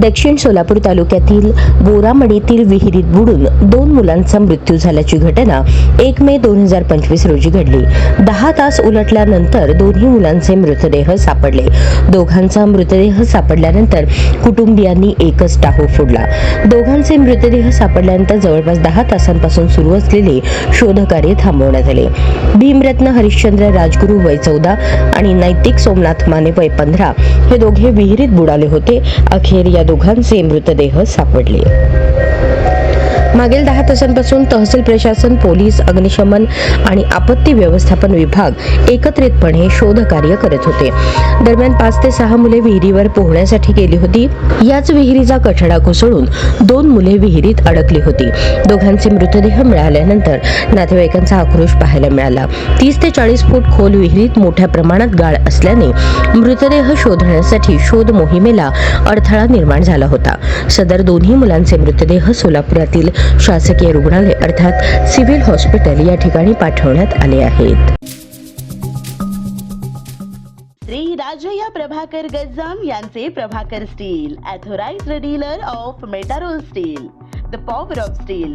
दक्षिण सोलापूर तालुक्यातील बोरामडीतील विहिरीत बुडून दोन मुलांचा मृत्यू झाल्याची घटना एक मे दोन हजार पंचवीस रोजी घडली. दहा तास उलटल्यानंतर दोन्ही मुलांचे मृतदेह सापडले. दोघांचा मृतदेह सापडल्यानंतर कुटुंबियांनी एकच टाहू फोडला. दोघांचे मृतदेह सापडल्यानंतर जवळपास दहा तासांपासून सुरू असलेले शोधकार्य थांबवण्यात आले. भीमरत्न हरिश्चंद्र राजगुरू वय चौदा आणि नैतिक सोमनाथ माने वय पंधरा हे दोघे विहिरीत बुडाले होते. अखेर या दोघांचे मृतदेह सापडले. मागील दहा तासांपासून तहसील प्रशासन पोलीस अग्निशमन आणि आपत्ती व्यवस्थापन विभाग एकत्रितपणे शोध कार्य करत होते. दरम्यान पाच ते सहा मुले विहिरीवर पोहण्यासाठी गेली होती. याच विहिरीचा कठडा कोसळून दोन मुले विहिरीत अडकली होती. दोघांचे मृतदेह मिळाल्यानंतर नातेवाईकांचा आक्रोश पाहायला मिळाला. तीस ते चाळीस फूट खोल विहिरीत मोठ्या प्रमाणात गाळ असल्याने मृतदेह शोधण्यासाठी शोध मोहिमेला अडथळा निर्माण झाला होता. सदर दोन्ही मुलांचे मृतदेह सोलापुरातील शासकीय रुग्णालय अर्थात सिव्हिल हॉस्पिटल या ठिकाणी पाठवण्यात आले आहेत. श्री राजया प्रभाकर गज्जाम यांचे Prabhakar steel authorised dealer of Metarol steel the power of steel